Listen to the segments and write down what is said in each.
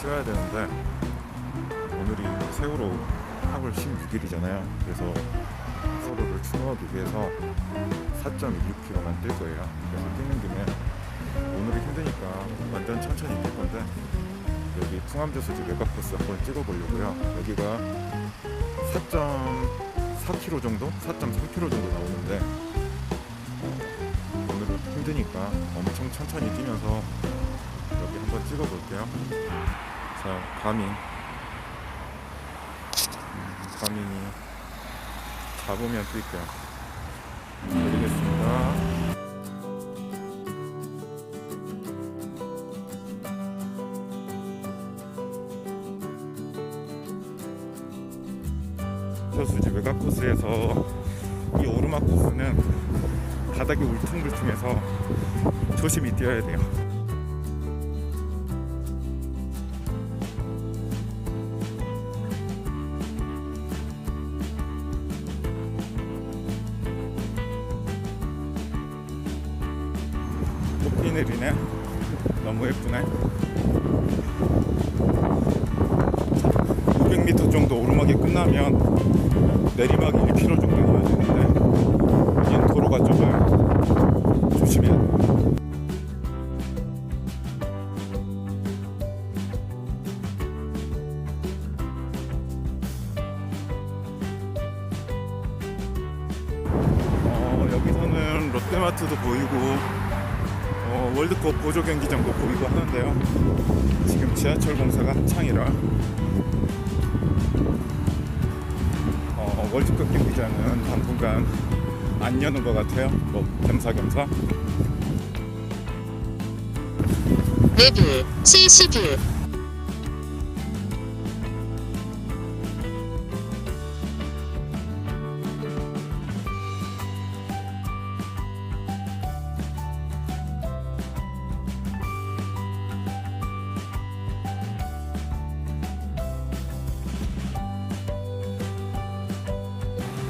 쉬어야 되는데 오늘이 세월호 8월 16일이잖아요. 그래서 세월호를 추모하기 위해서 4.16km만 뛸 거예요. 그래서 뛰는 김에 오늘이 힘드니까 완전 천천히 뛸 건데 여기 풍암저수지 외곽 코스 한번 찍어보려고요. 여기가 4.4km 정도, 4.3km 정도 나오는데 어, 오늘은 힘드니까 엄청 천천히 뛰면서 여기 한번 찍어볼게요. 자, 가민. 음, 가민이 잡으면 뛸게요. 드리겠습니다. 저수지 외곽 코스에서 이 오르막 코스는 바닥이 울퉁불퉁해서 조심히 뛰어야 돼요. 꽃비 내리네. 너무 예쁘네. 500m 정도 오르막이 끝나면 내리막 1km 정도 이어지는데 이 도로가 좁아요. 조심해야 돼요. 어, 여기서는 롯데마트도 보이고 어, 월드컵 보조 경기장도 보이고 하는데요. 지금 지하철 공사가 한창이라 어, 월드컵 경기장은 당분간 안 여는 것 같아요. 뭐 겸사겸사. 외부 72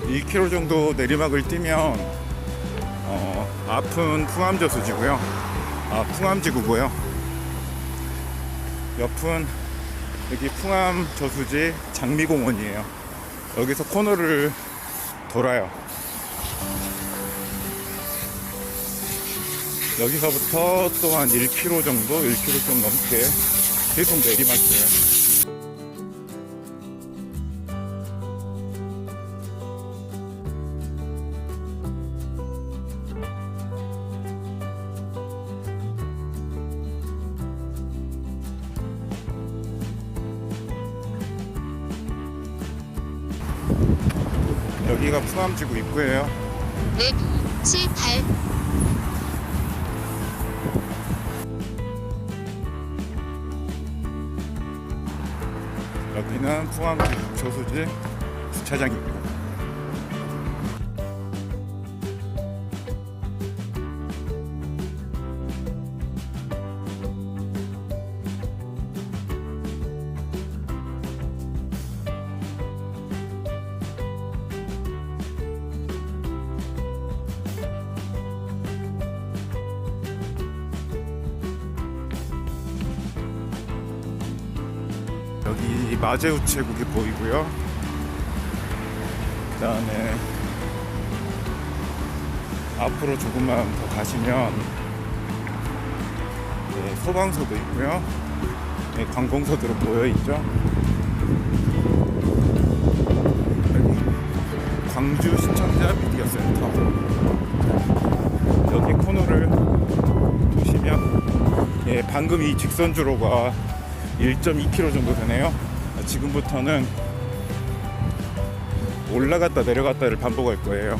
2km 정도 내리막을 뛰면 어, 앞은 풍암저수지고요. 아 풍암지구고요. 옆은 여기 풍암저수지 장미공원이에요. 여기서 코너를 돌아요. 여기서부터 또 한 1km 정도, 1km 좀 넘게 계속 내리막이에요. 여기가 풍암지구 입구예요. 외부 78 여기는 풍암지구 저수지 주차장입니다. 마제 우체국이 보이고요. 그 다음에 앞으로 조금만 더 가시면 네, 소방서도 있고요. 네, 관공서들은 모여 있죠. 광주 시청자 미디어 센터. 여기 코너를 보시면 예, 방금 이 직선 주로가 1.2km 정도 되네요. 지금부터는 올라갔다 내려갔다를 반복할 거예요.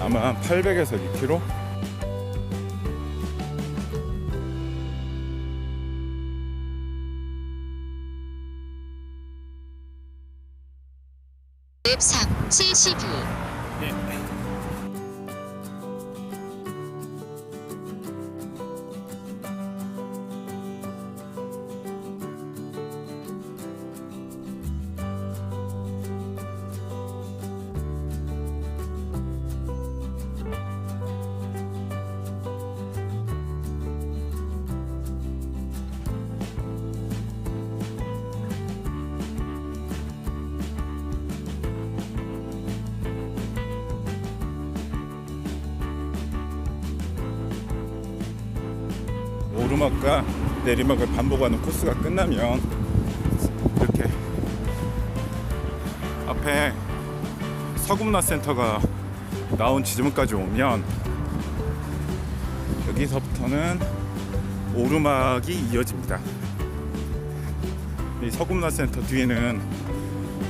아마 800에서 2km? 웹 3 72 오르막과 내리막을 반복하는 코스가 끝나면 이렇게 앞에 서금나 센터가 나온 지점까지 오면 여기서부터는 오르막이 이어집니다. 이 서금나 센터 뒤에는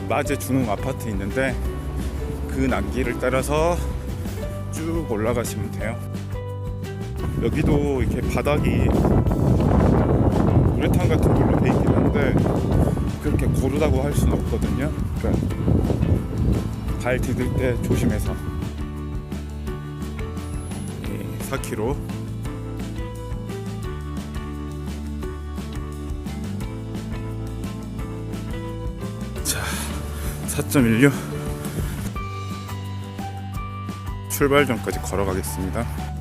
마제 중흥 아파트 있는데 그 난길을 따라서 쭉 올라가시면 돼요. 여기도 이렇게 바닥이 우레탄 같은 걸로 돼 있긴 한데 그렇게 고르다고 할 수는 없거든요. 그러니까 발 디딜 때 조심해서 이 4km 자 4.16 출발 전까지 걸어가겠습니다.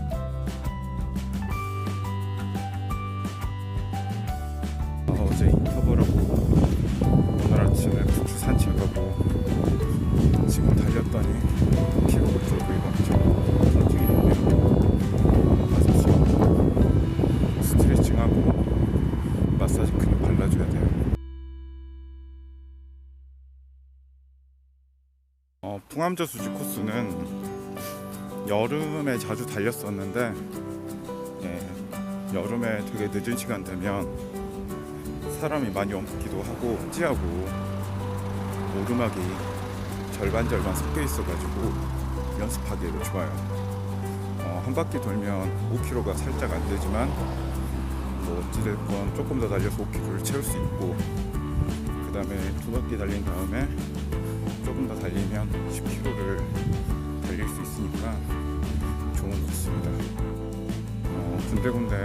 어, 풍암저 수지 코스는 여름에 자주 달렸었는데 예, 여름에 되게 늦은 시간 되면 사람이 많이 없기도 하고 찌하고 오르막이 절반 절반 섞여 있어가지고 연습하기에도 좋아요. 어, 한 바퀴 돌면 5km가 살짝 안 되지만 뭐 어찌됐건 조금 더 달려서 5km를 채울 수 있고 그 다음에 두 바퀴 달린 다음에 조금 더 달리면 10km를 달릴 수 있으니까 좋은 코스입니다. 어, 군데군데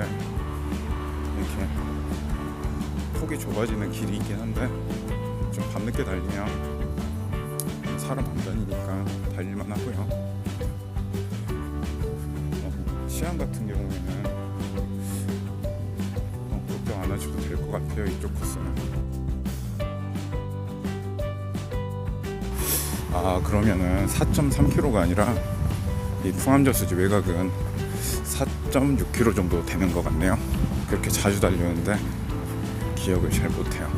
이렇게 폭이 좁아지는 길이 있긴 한데 좀 밤늦게 달리면 사람 안 다니니까 달릴만 하고요. 어, 시안 같은 경우에는 어, 걱정 안 하셔도 될 것 같아요. 이쪽 코스는. 아 그러면은 4.3km가 아니라 이 풍암저수지 외곽은 4.6km 정도 되는 것 같네요. 그렇게 자주 달리는데 기억을 잘 못해요.